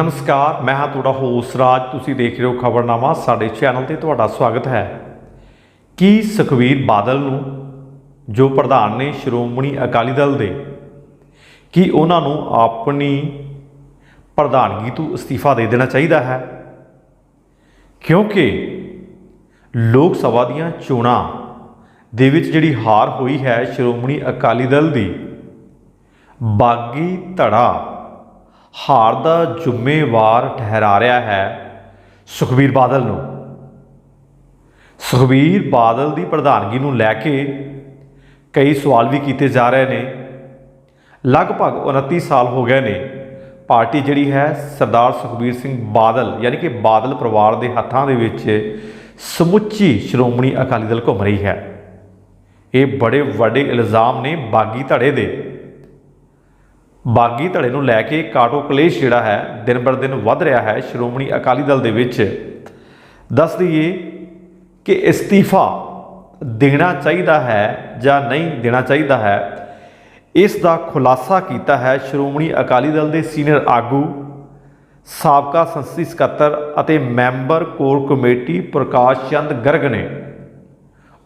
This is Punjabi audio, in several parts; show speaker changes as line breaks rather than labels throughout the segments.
ਨਮਸਕਾਰ, ਮੈਂ ਹਾਂ ਤੁਹਾਡਾ ਹੋਸਟ ਰਾਜ। ਤੁਸੀਂ ਦੇਖ ਰਹੇ ਹੋ ਖਬਰਨਾਮਾ, ਸਾਡੇ ਚੈਨਲ ਤੇ ਤੁਹਾਡਾ ਸਵਾਗਤ ਹੈ। ਕੀ ਸੁਖਵੀਰ ਬਾਦਲ ਨੂੰ, ਜੋ ਪ੍ਰਧਾਨ ਨੇ ਸ਼੍ਰੋਮਣੀ ਅਕਾਲੀ ਦਲ ਦੇ, ਕੀ ਉਹਨਾਂ ਨੂੰ ਆਪਣੀ ਪ੍ਰਧਾਨਗੀ ਤੋਂ ਅਸਤੀਫਾ ਦੇ ਦੇਣਾ ਚਾਹੀਦਾ ਹੈ? ਕਿਉਂਕਿ ਲੋਕ ਸਭਾ ਦੀਆਂ ਚੋਣਾਂ ਦੇ ਵਿੱਚ ਜਿਹੜੀ ਹਾਰ ਹੋਈ ਹੈ ਸ਼੍ਰੋਮਣੀ ਅਕਾਲੀ ਦਲ ਦੀ, ਬਾਗੀ ਧੜਾ ਹਾਰ ਦਾ ਜ਼ਿੰਮੇਵਾਰ ਠਹਿਰਾ ਰਿਹਾ ਹੈ ਸੁਖਬੀਰ ਬਾਦਲ ਨੂੰ। ਸੁਖਬੀਰ ਬਾਦਲ ਦੀ ਪ੍ਰਧਾਨਗੀ ਨੂੰ ਲੈ ਕੇ ਕਈ ਸਵਾਲ ਵੀ ਕੀਤੇ ਜਾ ਰਹੇ ਨੇ। ਲਗਭਗ 29 ਸਾਲ ਹੋ ਗਏ ਨੇ। ਪਾਰਟੀ ਜਿਹੜੀ ਹੈ ਸਰਦਾਰ ਸੁਖਬੀਰ ਸਿੰਘ ਬਾਦਲ, ਯਾਨੀ ਕਿ ਬਾਦਲ ਪਰਿਵਾਰ ਦੇ ਹੱਥਾਂ ਦੇ ਵਿੱਚ ਸਮੁੱਚੀ ਸ਼੍ਰੋਮਣੀ ਅਕਾਲੀ ਦਲ ਘੁੰਮ ਰਹੀ ਹੈ। ਇਹ ਬੜੇ ਵੱਡੇ ਇਲਜ਼ਾਮ ਨੇ ਬਾਗੀ ਧੜੇ ਦੇ। ਬਾਗੀ ਧੜੇ ਨੂੰ ਲੈ ਕੇ ਕਾਟੋ ਕਲੇਸ਼ ਜਿਹੜਾ ਹੈ, ਦਿਨ ਬਰ ਦਿਨ ਵੱਧ ਰਿਹਾ ਹੈ ਸ਼੍ਰੋਮਣੀ ਅਕਾਲੀ ਦਲ ਦੇ ਵਿੱਚ। ਦੱਸ ਦਈਏ ਕਿ ਇਸਤੀਫਾ ਦੇਣਾ ਚਾਹੀਦਾ ਹੈ ਜਾਂ ਨਹੀਂ ਦੇਣਾ ਚਾਹੀਦਾ ਹੈ, ਇਸ ਦਾ ਖੁਲਾਸਾ ਕੀਤਾ ਹੈ ਸ਼੍ਰੋਮਣੀ ਅਕਾਲੀ ਦਲ ਦੇ ਸੀਨੀਅਰ ਆਗੂ, ਸਾਬਕਾ ਸੰਸਦੀ ਸਕੱਤਰ ਅਤੇ member core committee Prakash Chand Garg ਨੇ।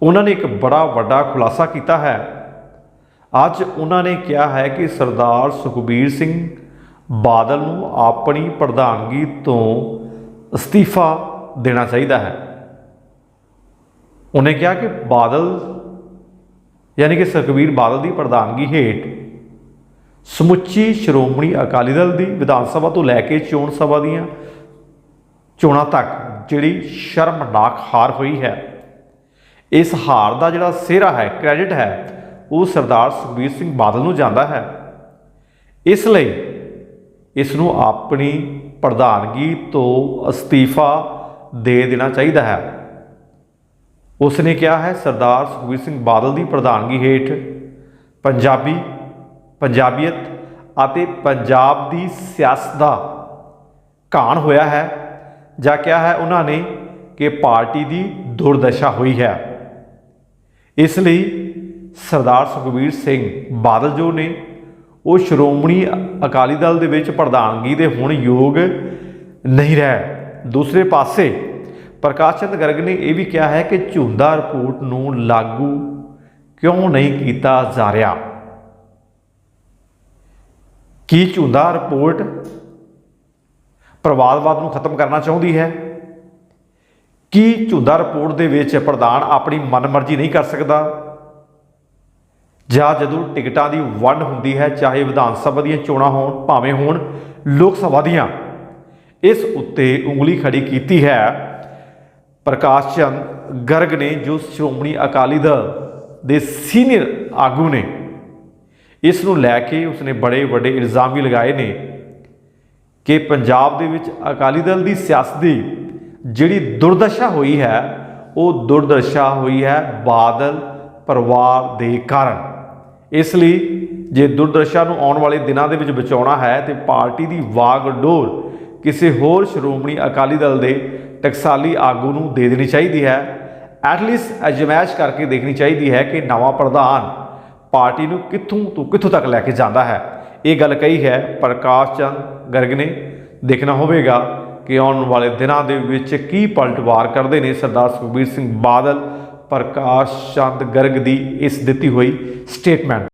ਉਹਨਾਂ ਨੇ ਇੱਕ ਬੜਾ ਵੱਡਾ ਖੁਲਾਸਾ ਕੀਤਾ ਹੈ। ਅੱਜ ਉਹਨਾਂ ਨੇ ਕਿਹਾ ਹੈ ਕਿ ਸਰਦਾਰ ਸੁਖਬੀਰ ਸਿੰਘ ਬਾਦਲ ਨੂੰ ਆਪਣੀ ਪ੍ਰਧਾਨਗੀ ਤੋਂ ਅਸਤੀਫਾ ਦੇਣਾ ਚਾਹੀਦਾ ਹੈ। ਉਹਨੇ ਕਿਹਾ ਕਿ ਬਾਦਲ, ਯਾਨੀ ਕਿ ਸੁਖਬੀਰ ਬਾਦਲ ਦੀ ਪ੍ਰਧਾਨਗੀ ਹੇਠ ਸਮੁੱਚੀ ਸ਼੍ਰੋਮਣੀ ਅਕਾਲੀ ਦਲ ਦੀ ਵਿਧਾਨ ਸਭਾ ਤੋਂ ਲੈ ਕੇ ਚੋਣ ਸਭਾ ਦੀਆਂ ਚੋਣਾਂ ਤੱਕ ਜਿਹੜੀ ਸ਼ਰਮਨਾਕ ਹਾਰ ਹੋਈ ਹੈ। ਇਸ ਹਾਰ ਦਾ ਜਿਹੜਾ ਸਿਹਰਾ ਹੈ, ਕ੍ਰੈਡਿਟ ਹੈ ਉਹ ਸਰਦਾਰ ਸੁਖਬੀਰ ਸਿੰਘ ਬਾਦਲ ਨੂੰ ਜਾਂਦਾ ਹੈ। ਇਸ ਲਈ ਇਸ ਨੂੰ ਆਪਣੀ ਪ੍ਰਧਾਨਗੀ ਤੋਂ ਅਸਤੀਫਾ ਦੇ ਦੇਣਾ ਚਾਹੀਦਾ ਹੈ। ਉਸ ਨੇ ਕਿਹਾ ਹੈ, ਸਰਦਾਰ ਸੁਖਬੀਰ ਸਿੰਘ ਬਾਦਲ ਦੀ ਪ੍ਰਧਾਨਗੀ ਹੇਠ ਪੰਜਾਬੀ, ਪੰਜਾਬੀਅਤ ਅਤੇ ਪੰਜਾਬ ਦੀ ਸਿਆਸਤ ਦਾ ਘਾਣ ਹੋਇਆ ਹੈ ਜਾਂ ਕਿਹਾ ਹੈ, ਉਹਨਾਂ ਨੇ ਕਿ ਪਾਰਟੀ ਦੀ ਦੁਰਦਸ਼ਾ ਹੋਈ ਹੈ। ਇਸ ਲਈ ਸਰਦਾਰ ਸੁਖਬੀਰ ਸਿੰਘ ਬਾਦਲ ਜੋ ਨੇ, ਉਹ ਸ਼੍ਰੋਮਣੀ ਅਕਾਲੀ ਦਲ ਦੇ ਵਿੱਚ ਪ੍ਰਧਾਨਗੀ ਦੇ ਹੁਣ ਯੋਗ ਨਹੀਂ ਰਹੇ। ਦੂਸਰੇ ਪਾਸੇ, ਪ੍ਰਕਾਸ਼ ਚੰਦ ਗਰਗ ਨੇ ਇਹ ਵੀ ਕਿਹਾ ਹੈ ਕਿ ਝੁੰਦਾ ਰਿਪੋਰਟ ਨੂੰ ਲਾਗੂ ਕਿਉਂ ਨਹੀਂ ਕੀਤਾ ਜਾ ਰਿਹਾ? ਕੀ ਝੁੰਦਾ ਰਿਪੋਰਟ ਪ੍ਰਵਾਦਵਾਦ ਨੂੰ ਖਤਮ ਕਰਨਾ ਚਾਹੁੰਦੀ ਹੈ? ਕੀ ਝੁੰਦਾ ਰਿਪੋਰਟ ਦੇ ਵਿੱਚ ਪ੍ਰਧਾਨ ਆਪਣੀ ਮਨਮਰਜ਼ੀ ਨਹੀਂ ਕਰ ਸਕਦਾ? ਜਾਂ ਜਦੋਂ ਟਿਕਟਾਂ ਦੀ ਵੰਡ ਹੁੰਦੀ ਹੈ, ਚਾਹੇ ਵਿਧਾਨ ਸਭਾ ਦੀਆਂ ਚੋਣਾਂ ਹੋਣ, ਭਾਵੇਂ ਹੋਣ, ਲੋਕ ਸਭਾ ਦੀਆਂ, ਇਸ ਉੱਤੇ ਉਂਗਲੀ ਖੜੀ ਕੀਤੀ ਹੈ ਪ੍ਰਕਾਸ਼ ਚੰਦ ਗਰਗ ਨੇ, ਜੋ ਸ਼੍ਰੋਮਣੀ ਅਕਾਲੀ ਦਲ ਦੇ ਸੀਨੀਅਰ ਆਗੂ ਨੇ। ਇਸ ਨੂੰ ਲੈ ਕੇ ਉਸਨੇ ਬੜੇ ਵੱਡੇ ਇਲਜ਼ਾਮ ਵੀ ਲਗਾਏ ਨੇ ਕਿ ਪੰਜਾਬ ਦੇ ਵਿੱਚ ਅਕਾਲੀ ਦਲ ਦੀ ਸਿਆਸਤ ਦੀ ਜਿਹੜੀ ਦੁਰਦਸ਼ਾ ਹੋਈ ਹੈ, ਉਹ ਦੁਰਦਸ਼ਾ ਹੋਈ ਹੈ ਬਾਦਲ ਪਰਿਵਾਰ ਦੇ ਕਾਰਨ। ਇਸ ਲਈ ਜੇ ਦੁਰਦਸ਼ਾ ਨੂੰ ਆਉਣ ਵਾਲੇ ਦਿਨਾਂ ਦੇ ਵਿੱਚ ਬਚਾਉਣਾ ਹੈ ਤੇ ਪਾਰਟੀ ਦੀ ਵਾਗਡੋਰ ਕਿਸੇ ਹੋਰ ਸ਼੍ਰੋਮਣੀ ਅਕਾਲੀ ਦਲ ਦੇ ਟਕਸਾਲੀ ਆਗੂ ਨੂੰ ਦੇ ਦੇਣੀ ਚਾਹੀਦੀ ਹੈ। ਐਟਲੀਸਟ ਅਜਮਾਇਸ਼ ਕਰਕੇ ਦੇਖਣੀ ਚਾਹੀਦੀ ਹੈ ਕਿ ਨਵਾਂ ਪ੍ਰਧਾਨ ਪਾਰਟੀ ਨੂੰ ਕਿੱਥੋਂ ਤੋਂ ਕਿੱਥੋਂ ਤੱਕ ਲੈ ਕੇ ਜਾਂਦਾ ਹੈ। ਇਹ ਗੱਲ ਕਹੀ ਹੈ ਪ੍ਰਕਾਸ਼ ਚੰਦ ਗਰਗ ਨੇ। ਦੇਖਣਾ ਹੋਵੇਗਾ ਕਿ ਆਉਣ ਵਾਲੇ ਦਿਨਾਂ ਦੇ ਵਿੱਚ ਕੀ ਪਲਟਵਾਰ ਕਰਦੇ ਨੇ ਸਰਦਾਰ ਸੁਖਬੀਰ ਸਿੰਘ ਬਾਦਲ ਪ੍ਰਕਾਸ਼ ਚੰਦ ਗਰਗ ਦੀ ਇਸ ਦਿੱਤੀ ਹੋਈ ਸਟੇਟਮੈਂਟ।